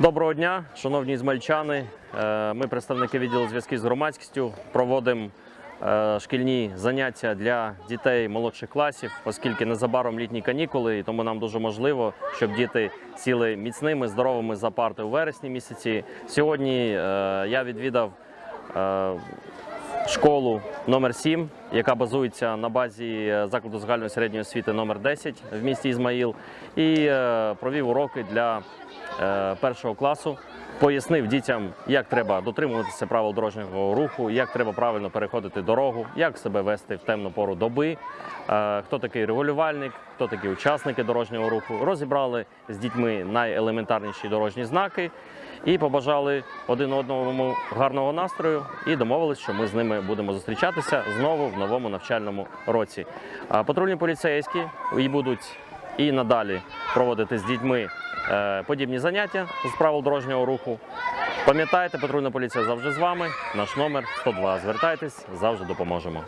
Доброго дня, шановні змальчани. Е, Ми, представники відділу зв'язків з громадськістю, проводимо е, шкільні заняття для дітей молодших класів, оскільки незабаром літні канікули, і тому нам дуже можливо, щоб діти сіли міцними, здоровими за парти у вересні місяці. Сьогодні е, я відвідав школу номер 7 яка базується на базі закладу загальної середньої освіти номер 10 в місті Ізмаїл, і провів уроки для першого класу. Пояснив дітям, як треба дотримуватися правил дорожнього руху, як треба правильно переходити дорогу, як себе вести в темну пору доби, е, хто такий регулювальник, хто такі учасники дорожнього руху. Розібрали з дітьми найелементарніші дорожні знаки і побажали один одному гарного настрою і домовились, що ми з ними будемо зустрічатися знову в новому навчальному році. Патрульні поліцейські і будуть і надалі проводити з дітьми е, подібні заняття з правил дорожнього руху. Пам'ятайте, патрульна поліція завжди з вами. Наш номер 102. Звертайтесь, завжди допоможемо.